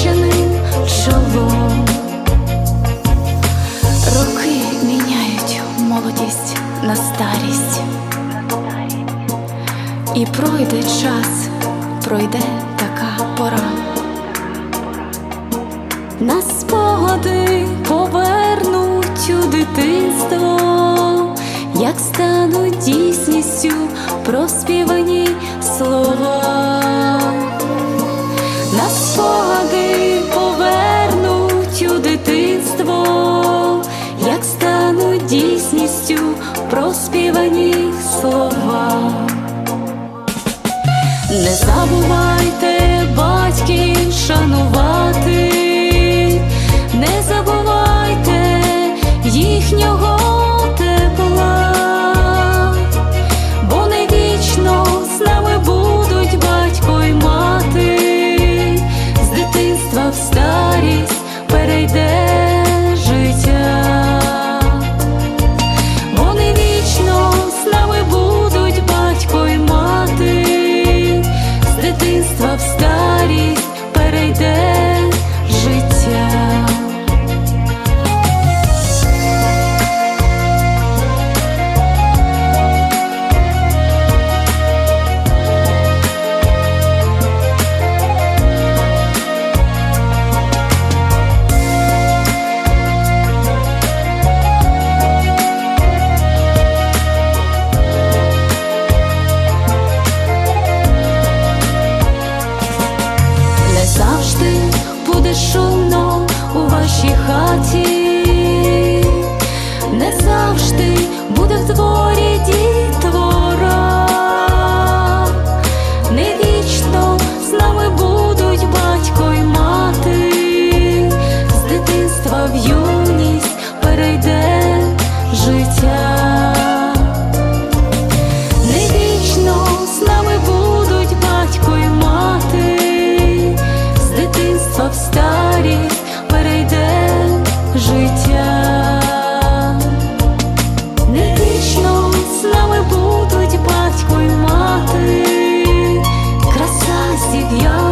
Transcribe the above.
опущеним чолом. Роки міняють молодість на старість, і пройде час, пройде така пора. На спогади повернуть у дитинство, як стануть дійсністю проспівані слова. радістю проспівані слова. Не забувайте батьків. нашій хаті не завжди буде твоє. ти, краса зів'яла.